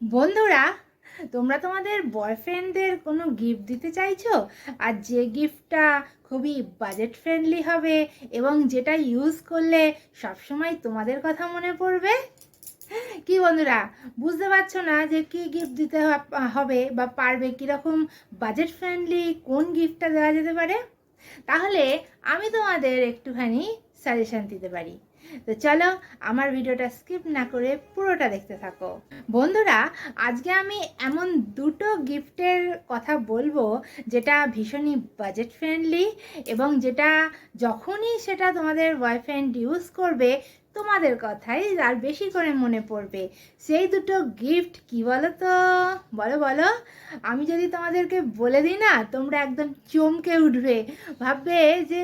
বন্ধুরা, তোমরা তোমাদের বয়ফ্রেন্ডদের কোনো গিফট দিতে চাইছো? আর যে গিফটটা খুবই বাজেট ফ্রেন্ডলি হবে এবং যেটা ইউজ করলে সবসময় তোমাদের কথা মনে পড়বে? কি বন্ধুরা, বুঝতে পারছ না যে কি গিফট দিতে হবে বা পারবে? কীরকম বাজেট ফ্রেন্ডলি কোন গিফটটা দেওয়া যেতে পারে? তাহলে আমি তোমাদের একটুখানি সাজেশন দিতে পারি। তো চলো আমার ভিডিওটা স্কিপ না করে পুরোটা দেখতে থাকো। বন্ধুরা, আজকে আমি এমন দুটো গিফটের কথা বলব যেটা ভীষণই বাজেট ফ্রেন্ডলি এবং যেটা যখনই সেটা তোমাদের বয়ফ্রেন্ড ইউজ করবে তোমাদের কথাই আর বেশি করে মনে পড়বে। সেই দুটো গিফট কি বলো তো বলো বলো। আমি যদি তোমাদেরকে বলে দিই না, তোমরা একদম চমকে উঠবে। ভাববে যে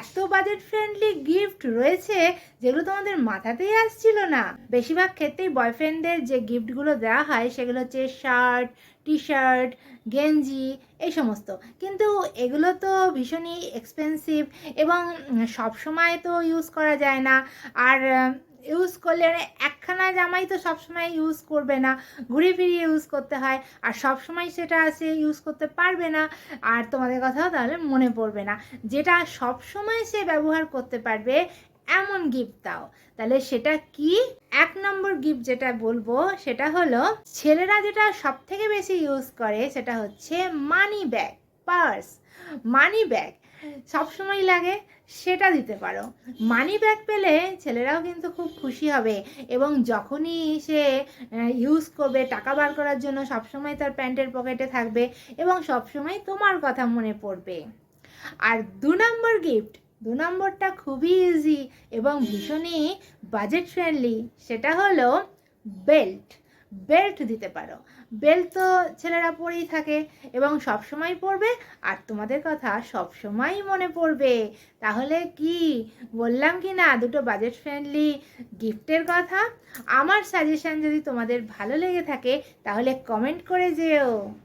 এত বাজেট ফ্রেন্ডলি গিফট রয়েছে যেগুলো তোমাদের মাথাতেই আসছিল না। বেশিরভাগ ক্ষেত্রেই বয়ফ্রেন্ডদের যে গিফটগুলো দেওয়া হয়, সেগুলো হচ্ছে শার্ট টি শার্ট গেঞ্জি এই সমস্ত। কিন্তু এগুলো তো ভীষণই এক্সপেন্সিভ এবং সব সময় তো ইউজ করা যায় না। আর ইউজ করলে একখানা জামাই তো সবসময় ইউজ করবে না। ঘুরে ফিরিয়ে ইউজ করতে হয়। আর সব সময় সেটা সে ইউজ করতে পারবে না। আর তোমাদের কথাও তাহলে মনে পড়বে না। যেটা সব সময় সে ব্যবহার করতে পারবে এমন গিফট দাও। তাহলে সেটা কি? এক নম্বর গিফট যেটা বলব, সেটা হলো, ছেলেরা যেটা সব থেকে বেশি ইউজ করে, সেটা হচ্ছে money bag purse money bag সবসময় লাগে, সেটা দিতে পারো। মানি ব্যাগ পেলে ছেলেরাও কিন্তু খুব খুশি হবে এবং যখনই সে ইউজ করবে, টাকা বার করার জন্য সবসময় তার প্যান্টের পকেটে থাকবে এবং সবসময় তোমার কথা মনে পড়বে। আর দু নম্বর গিফট দু নম্বরটা খুবই ইজি এবং ভীষণই বাজেট ফ্রেন্ডলি সেটা হলো বেল্ট বেল্ট দিতে পারো। বেল্ট তো ছেলেরা পরেই থাকে এবং সব সময় পরবে। আর তোমাদের কথা সব সময়ই মনে পড়বে। তাহলে কি? বললাম কি না, দুটো বাজেট ফ্রেন্ডলি গিফটের কথা? আমার সাজেশন যদি তোমাদের ভালো লেগে থাকে, তাহলে কমেন্ট করে যেও।